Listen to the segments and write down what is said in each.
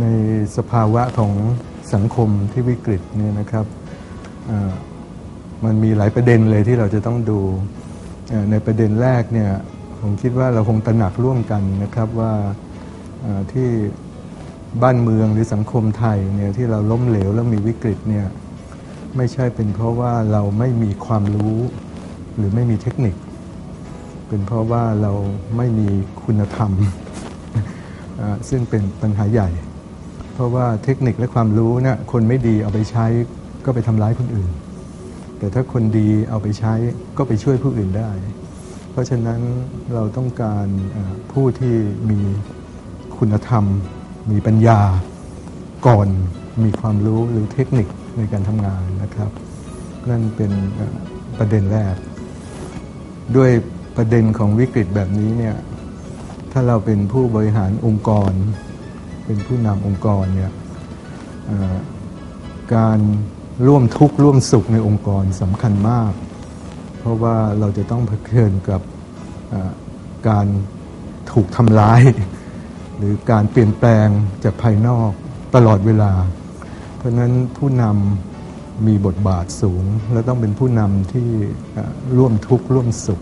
ในสภาวะของสังคมที่วิกฤตเนี่ยนะครับมันมีหลายประเด็นเลยที่เราจะต้องดูในประเด็นแรกเนี่ยผมคิดว่าเราคงตระหนักร่วมกันนะครับว่าที่บ้านเมืองหรือสังคมไทยเนี่ยที่เราล้มเหลวแล้วมีวิกฤตเนี่ยไม่ใช่เป็นเพราะว่าเราไม่มีความรู้หรือไม่มีเทคนิค เป็นเพราะว่าเราไม่มีคุณธรรม ซึ่งเป็นปัญหาใหญ่ ราะว่าเทคนิคและความรู้เนี่ยคนไม่ดีเอาไปใช้ก็ไปทำร้ายคนอื่น แต่ถ้าคนดีเอาไปใช้ก็ไปช่วยผู้อื่นได้ เพราะฉะนั้นเราต้องการผู้ที่มีคุณธรรม มีปัญญาก่อนมีความรู้หรือเทคนิคในการทำงานนะครับ นั่นเป็นประเด็นแรก ด้วยประเด็นของวิกฤตแบบนี้เนี่ยถ้าเราเป็นผู้บริหารองค์กร เป็นผู้นำองค์กรเนี่ยการร่วมทุกข์ร่วมสุขในองค์กรสำคัญมาก เพราะว่าเราจะต้องเผชิญกับการถูกทำร้าย หรือการเปลี่ยนแปลงจากภายนอกตลอดเวลา เพราะฉะนั้นผู้นำมีบทบาทสูง และต้องเป็นผู้นำที่ร่วมทุกข์ร่วมสุข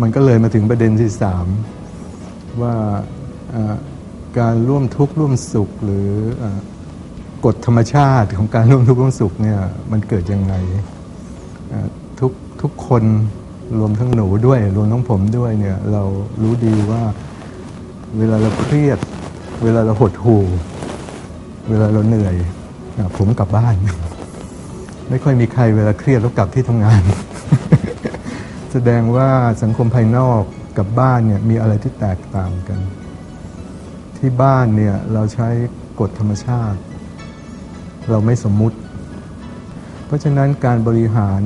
มันก็เลยมาถึงประเด็นที่สามว่า การร่วมทุกข์ร่วมสุขหรือกฎธรรมชาติของการร่วมทุกข์ร่วมสุขเนี่ยมันเกิดยังไงทุกทุกคนรวมทั้งหนูด้วย รวมทั้งผมด้วยเนี่ยเรารู้ดีว่าเวลาเราเครียด เวลาเราหดหู่ เวลาเราเหนื่อยผมกลับบ้าน ไม่ค่อยมีใครเวลาเครียดแล้วกลับที่ทำงาน แสดงว่าสังคมภายนอกกับบ้านเนี่ยมีอะไรที่แตกต่างกัน ที่บ้านเนี่ยเราใช้กฎธรรมชาติ เราไม่สมมุติ เพราะฉะนั้นการบริหาร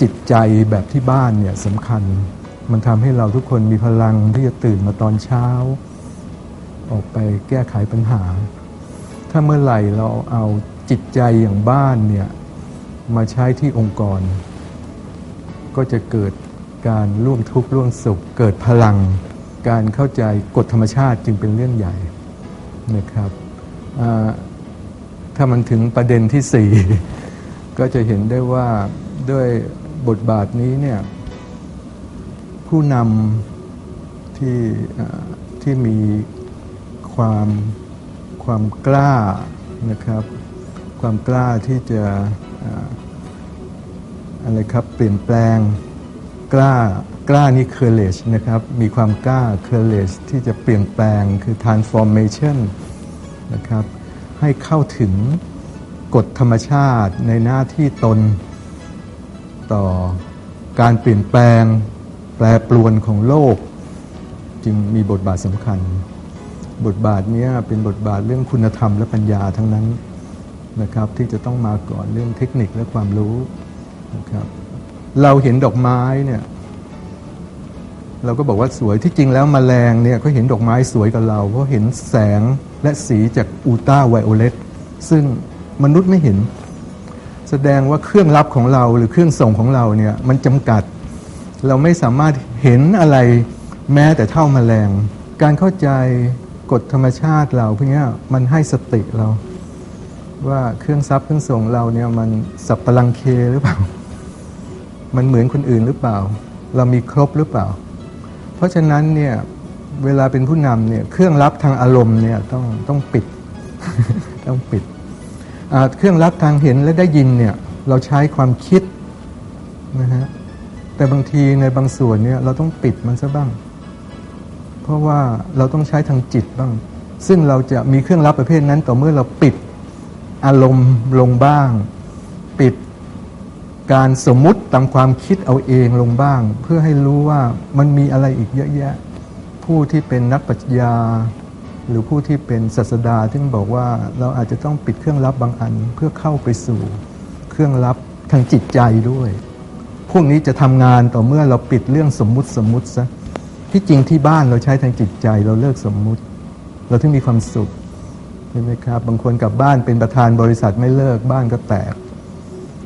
จิตใจแบบที่บ้านเนี่ยสำคัญ มันทำให้เราทุกคนมีพลังที่จะตื่นมาตอนเช้า ออกไปแก้ไขปัญหา ถ้าเมื่อไหร่เราเอาจิตใจอย่างบ้านเนี่ยมาใช้ที่องค์กร ก็จะเกิดการร่วมทุกข์ร่วมสุขเกิดพลัง การเข้าใจกฎธรรมชาติจึงเป็นเรื่องใหญ่นะครับถ้ามันถึงประเด็นที่สี่ก็จะเห็นได้ว่าด้วยบทบาทนี้เนี่ยผู้นำที่ที่มีความความกล้านะครับ ความกล้าที่จะอะไรครับเปลี่ยนแปลง กล้ากล้านี่ courage นะครับ มีความกล้า courage ที่จะเปลี่ยนแปลงคือ transformation นะครับ ให้เข้าถึงกฎธรรมชาติในหน้าที่ตน ต่อการเปลี่ยนแปลงแปรปรวนของโลก จึงมีบทบาทสำคัญ บทบาทนี้เป็นบทบาทเรื่องคุณธรรมและปัญญาทั้งนั้นนะครับที่จะต้องมาก่อนเรื่องเทคนิคและความรู้นะครับ เราเห็นดอกไม้เนี่ย เราก็บอกว่าสวยที่จริงแล้วมแมลงเนี่ยก็เห็นดอกไม้สวยกับเรา เพราะเห็นแสงและสีจากอูตราไวโอเลตซึ่งมนุษย์ไม่เห็น แสดงว่าเครื่องรับของเราหรือเครื่องส่งของเราเนี่ยมันจำกัด เราไม่สามารถเห็นอะไรแม้แต่เท่าแมลง การเข้าใจกฎธรรมชาติเราพวกนี้มันให้สติเรา ว่าเครื่องซับเครื่องส่งเราเนี่ยมันสับปะลังเคหรือเปล่า มันเหมือนคนอื่นหรือเปล่า เรามีครบหรือเปล่า เพราะฉะนั้นเนี่ยเวลาเป็นผู้นำเนี่ยเครื่องรับทางอารมณ์เนี่ยต้องต้องปิดต้องปิดเครื่องรับทางเห็นและได้ยินเนี่ยเราใช้ความคิดนะฮะแต่บางทีในบางส่วนเนี่ยเราต้องปิดมันซะบ้าง เพราะว่าเราต้องใช้ทางจิตบ้าง ซึ่งเราจะมีเครื่องรับประเภทนั้นต่อเมื่อเราปิดอารมณ์ลงบ้าง ปิด การสมมุติตามความคิดเอาเองลงบ้าง เพื่อให้รู้ว่ามันมีอะไรอีกเยอะแยะ ผู้ที่เป็นนักปรัชญา หรือผู้ที่เป็นศาสดาที่บอกว่าเราอาจจะต้องปิดเครื่องรับบางอัน เพื่อเข้าไปสู่เครื่องรับทางจิตใจด้วย พวกนี้จะทำงานต่อเมื่อเราปิดเรื่องสมมุติสมมุติซะที่จริงที่บ้านเราใช้ทางจิตใจ เราเลิกสมมุติ เราถึงมีความสุขใช่ไหมครับบางคนกลับบ้านเป็นประธานบริษัทไม่เลิกบ้านก็แตก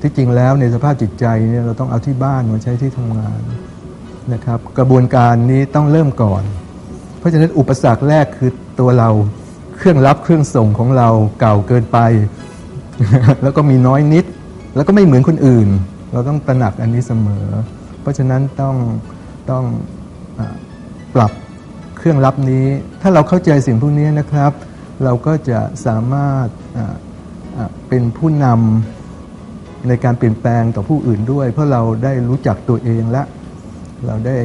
ที่จริงแล้วในสภาพจิตใจเนี่ยเราต้องเอาที่บ้านมาใช้ที่ทำงานนะครับ กระบวนการนี้ต้องเริ่มก่อน เพราะฉะนั้นอุปสรรคแรกคือตัวเราเครื่องรับเครื่องส่งของเราเก่าเกินไป แล้วก็มีน้อยนิด แล้วก็ไม่เหมือนคนอื่น เราต้องตระหนักอันนี้เสมอ เพราะฉะนั้นต้องต้องอปรับเครื่องรับนี้ ถ้าเราเข้าใจสิ่งพวกนี้นะครับ เราก็จะสามารถเป็นผู้นำ ในการเปลี่ยนแปลงต่อผู้อื่นด้วย เพราะเราได้รู้จักตัวเองและ เราได้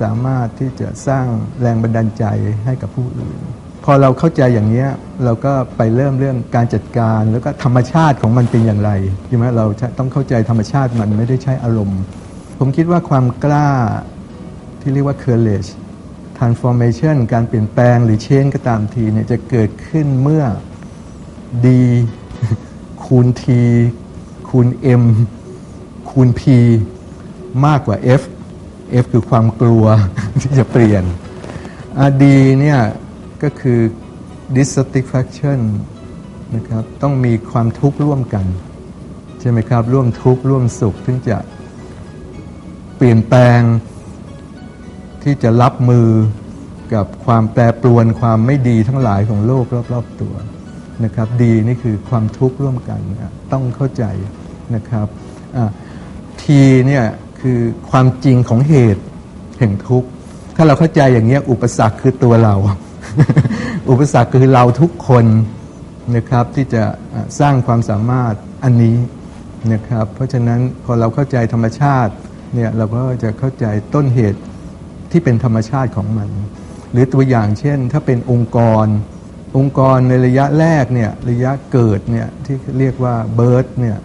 สามารถที่จะสร้างแรงบันดาลใจให้กับผู้อื่น พอเราเข้าใจอย่างนี้เราก็ไปเริ่มเรื่องการจัดการ แล้วก็ธรรมชาติของมันเป็นอย่างไรใช่ไหมเราต้องเข้าใจธรรมชาติมันไม่ได้ใช้อารมณ์ ผมคิดว่าความกล้าที่เรียกว่า courage transformation การเปลี่ยนแปลงหรือ change ก็ตามทีเนี่ยจะเกิดขึ้นเมื่อ D คูณ T คูณ M คูณ P มากกว่า F F คือความกลัวที่จะเปลี่ยน D เนี่ยก็คือ dissatisfaction นะครับต้องมีความทุกข์ร่วมกัน ใช่ไหมครับ ร่วมทุกข์ร่วมสุขถึงจะเปลี่ยนแปลงที่จะรับมือกับความแปรปรวนความไม่ดีทั้งหลายของโลกรอบ ๆ ตัวนะครับ ดีนี่คือความทุกข์ร่วมกัน ต้องเข้าใจ นะครับทีเนี่ยคือความจริงของเหตุแห่งทุกข์ ถ้าเราเข้าใจอย่างนี้อุปสรรคคือตัวเรา อุปสรรคคือเราทุกคนนะครับที่จะอะสร้างความสามารถอันนี้นะครับเพราะฉะนั้นพอเราเข้าใจธรรมชาติเนี่ยเราก็จะเข้าใจต้นเหตุที่เป็นธรรมชาติของมัน หรือตัวอย่างเช่น ถ้าเป็นองค์กร องค์กรในระยะแรกเนี่ยระยะเกิดเนี่ยที่เรียกว่าเบิร์ดเนี่ย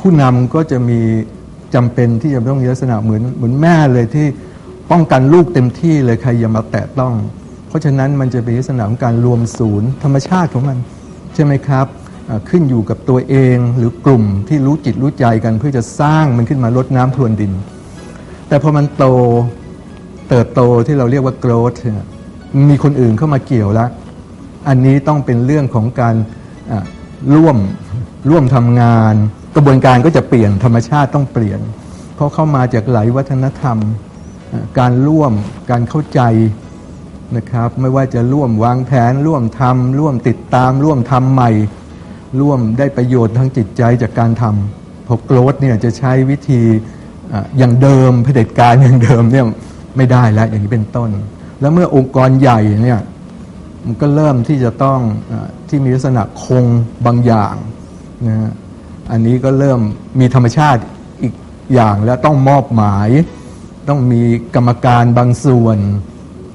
ผู้นำก็จะมีจำเป็นที่จะต้องมีลักษณะเหมือนเหมือนแม่เลยที่ป้องกันลูกเต็มที่เลยใครอย่ามาแตะต้อง เพราะฉะนั้นมันจะเป็นลักษณะของการรวมศูนย์ธรรมชาติของมัน ใช่ไหมครับขึ้นอยู่กับตัวเองหรือกลุ่มที่รู้จิตรู้ใจกัน เพื่อจะสร้างมันขึ้นมาลดน้ำพรวนดิน แต่พอมันโตเติบโตที่เราเรียกว่า growth มีคนอื่นเข้ามาเกี่ยวแล้ว อันนี้ต้องเป็นเรื่องของการร่วมร่วมทำงาน กระบวนการก็จะเปลี่ยนธรรมชาติต้องเปลี่ยน เพราะเข้ามาจากหลายวัฒนธรรม การร่วมการเข้าใจนะครับ ไม่ว่าจะร่วมวางแผน ร่วมทำร่วมติดตาม ร่วมทำใหม่ ร่วมได้ประโยชน์ทางจิตใจจากการทำพอโกรธเนี่ยจะใช้วิธีอย่างเดิมเผด็จการอย่างเดิมเนี่ยไม่ได้แล้วอย่างนี้เป็นต้น แล้วเมื่อองค์กรใหญ่เนี่ยมันก็เริ่มที่จะต้องอที่มีลักษณะคงบางอย่างนะฮะ อันนี้ก็เริ่มมีธรรมชาติอีกอย่างแล้วต้องมอบหมาย ต้องมีกรรมการบางส่วน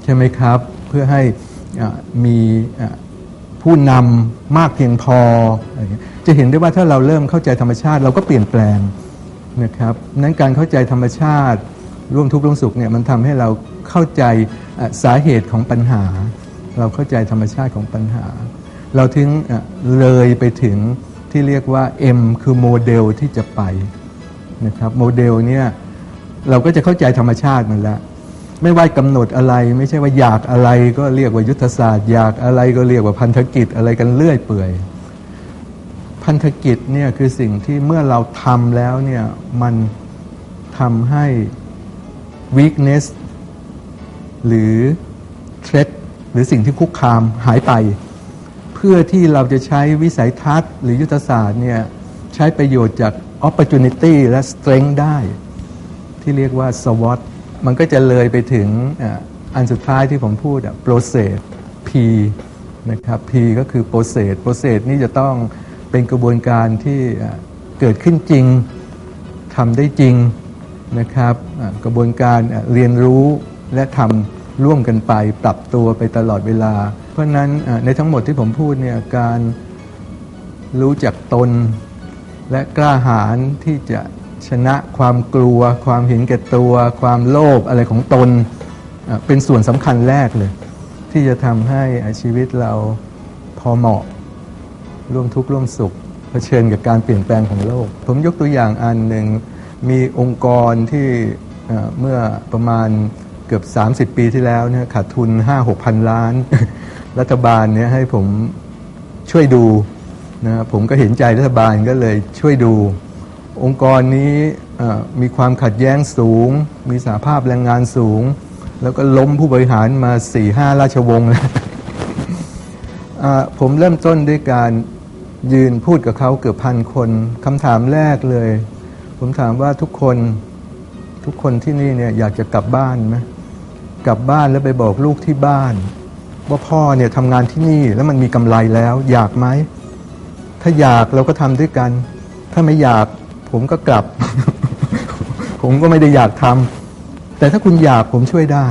ใช่ไหมครับ เพื่อให้มีผู้นำมากเพียงพอ จะเห็นได้ว่าถ้าเราเริ่มเข้าใจธรรมชาติเราก็เปลี่ยนแปลงนะครับนั้นการเข้าใจธรรมชาติ ร่วมทุกข์ร่วมสุขเนี่ยมันทำให้เราเข้าใจสาเหตุของปัญหา เราเข้าใจธรรมชาติของปัญหา เราถึงเลยไปถึง ที่เรียกว่า M คือโมเดลที่จะไปนะครับโมเดลเนี่ยเราก็จะเข้าใจธรรมชาติมันแล้ว ไม่ว่ากำหนดอะไรไม่ใช่ว่าอยากอะไรก็เรียกว่ายุทธศาสตร์อยากอะไรก็เรียกว่าพันธกิจอะไรกันเรื่อยเปื่อย พันธกิจเนี่ยคือสิ่งที่เมื่อเราทำแล้วเนี่ยมันทำให้ weakness หรือ threat หรือสิ่งที่คุกคามหายไป พื่อที่เราจะใช้วิสัยทัศน์ หรือยุทธศาสตร์เนี่ยใช้ประโยชน์จาก opportunity และ strength ได้ ที่เรียกว่า SWOT มันก็จะเลยไปถึงอันสุดท้ายที่ผมพูดอะ process P นะครับ P ก็คือ process process นี่จะต้องเป็นกระบวนการที่เกิดขึ้นจริงทำได้จริงนะครับกระบวนการเรียนรู้และทำร่วมกันไปปรับตัวไปตลอดเวลา เพราะนั้นในทั้งหมดที่ผมพูดเนี่ยการรู้จักตน และกล้าหาญที่จะชนะความกลัว ความเห็นแก่ตัว ความโลภอะไรของตน เป็นส่วนสำคัญแรกเลย ที่จะทำให้อชีวิตเราพอเหมาะร่วมทุกข์ร่วมสุขเผชิญกับการเปลี่ยนแปลงของโลก ผมยกตัวอย่างอันหนึ่งมีองค์กรที่เอ่อเมื่อประมาณเกือบ 30 ปีที่แล้วเนี่ยขาดทุน 5-6 พันล้าน รัฐบาลเนี่ยให้ผมช่วยดูนะผมก็เห็นใจรัฐบาลก็เลยช่วยดู องค์กรนี้มีความขัดแย้งสูง มีสาภาพแรงงานสูง แล้วก็ล้มผู้บริหารมาสี่ห้าราชวงศ์อ่าผมเริ่มต้นด้วยการยืนพูดกับเขาเกือบพันคนคำถามแรกเลย ผมถามว่าทุกคนทุกคนที่นี่เนี่ยอยากจะกลับบ้านไหมกลับบ้านแล้วไปบอกลูกที่บ้าน ว่าพ่อเนี่ยทำงานที่นี่แล้วมันมีกำไรแล้ว อยากไหม ถ้าอยากเราก็ทำด้วยกัน ถ้าไม่อยากผมก็กลับ ผมก็ไม่ได้อยากทำแต่ถ้าคุณอยากผมช่วยได้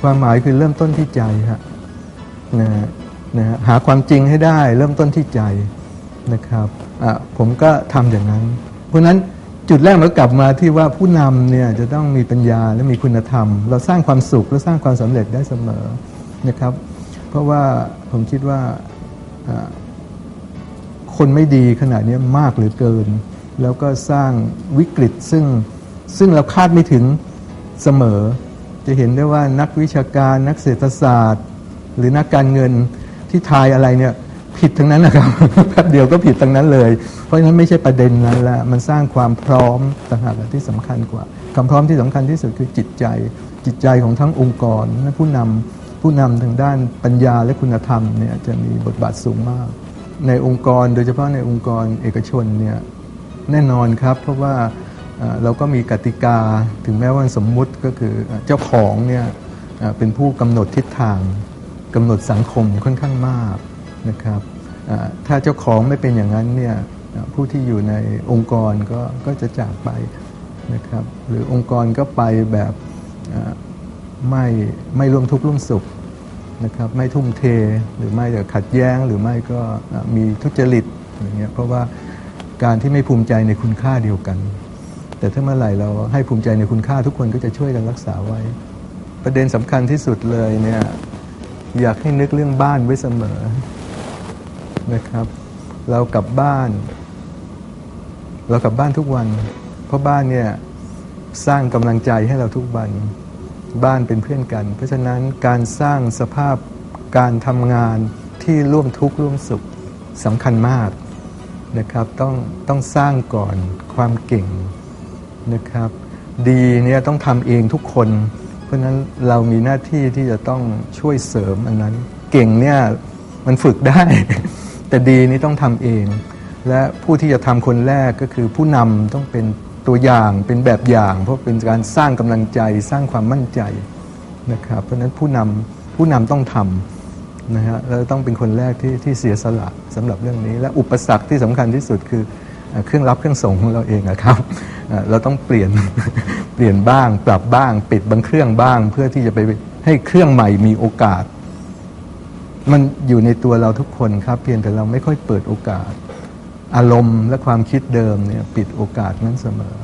ความหมายคือเริ่มต้นที่ใจฮะนะนะฮะหาความจริงให้ได้ เริ่มต้นที่ใจนะครับอะผมก็ทำอย่างนั้น เพราะนั้นจุดแรกเรากลับมาที่ว่าผู้นำเนี่ยจะต้องมีปัญญาและมีคุณธรรม เราสร้างความสุขและสร้างความสำเร็จได้เสมอ นะครับ เพราะว่าผมคิดว่าคนไม่ดีขนาดนี้มากเหลือเกิน แล้วก็สร้างวิกฤตซึ่งซึ่งเราคาดไม่ถึงเสมอ จะเห็นได้ว่านักวิชาการนักเศรษฐศาสตร์ หรือนักการเงินที่ทายอะไรเนี่ยผิดทั้งนั้นนะครับแป๊บเดียวก็ผิดทั้งนั้นเลย เพราะฉะนั้นไม่ใช่ประเด็นนั้นละมันสร้างความพร้อมต่างหากที่สำคัญกว่าความพร้อมที่สำคัญที่สุดคือจิตใจ จิตใจของทั้งองค์กรและผู้นำ ผู้นำทางด้านปัญญาและคุณธรรมเนี่ยจะมีบทบาทสูงมาก ในองค์กรโดยเฉพาะในองค์กรเอกชนเนี่ยแน่นอนครับ เพราะว่าเราก็มีกติกาถึงแม้ว่าสมมุติก็คือเจ้าของเนี่ยเป็นผู้กำหนดทิศทางกำหนดสังคมค่อนข้างมากนะครับถ้าเจ้าของไม่เป็นอย่างนั้นเนี่ยผู้ที่อยู่ในองค์กรก็ก็จะจากไปนะครับหรือองค์กรก็ไปแบบ ไม่ไม่ร่วมทุกข์ร่วมสุขนะครับไม่ทุ่มเทหรือไม่ก็ขัดแย้งหรือไม่ก็มีทุจริตอย่างเงี้ยเพราะว่าการที่ไม่ภูมิใจในคุณค่าเดียวกัน แต่ถ้าเมื่อไหร่เราให้ภูมิใจในคุณค่าทุกคนก็จะช่วยกันรักษาไว้ ประเด็นสำคัญที่สุดเลยเนี่ยอยากให้นึกเรื่องบ้านไว้เสมอนะครับ เรากลับบ้าน เรากลับบ้านทุกวัน เพราะบ้านเนี่ยสร้างกำลังใจให้เราทุกวัน บ้านเป็นเพื่อนกัน เพราะฉะนั้นการสร้างสภาพการทำงานที่ร่วมทุกข์ร่วมสุขสำคัญมากนะครับต้องต้องสร้างก่อนความเก่งนะครับ ดีเนี่ยต้องทำเองทุกคน เพราะฉะนั้นเรามีหน้าที่ที่จะต้องช่วยเสริมอันนั้น เก่งเนี่ยมันฝึกได้ แต่ดีนี่ต้องทำเอง และผู้ที่จะทำคนแรกก็คือผู้นำต้องเป็น ตัวอย่างเป็นแบบอย่าง เพราะเป็นการสร้างกำลังใจสร้างความมั่นใจนะครับ เพราะฉะนั้นผู้นำผู้นำต้องทำนะฮะแล้วต้องเป็นคนแรกที่ที่เสียสละสำหรับเรื่องนี้ และอุปสรรคที่สำคัญที่สุดคือเครื่องรับเครื่องส่งของเราเองนะครับ เราต้องเปลี่ยนเปลี่ยนบ้าง ปรับบ้าง ปิดบางเครื่องบ้าง เพื่อที่จะไปให้เครื่องใหม่มีโอกาส มันอยู่ในตัวเราทุกคนครับ เพียงแต่เราไม่ค่อยเปิดโอกาส อารมณ์และความคิดเดิมเนี่ยปิดโอกาสนั้นเสมอ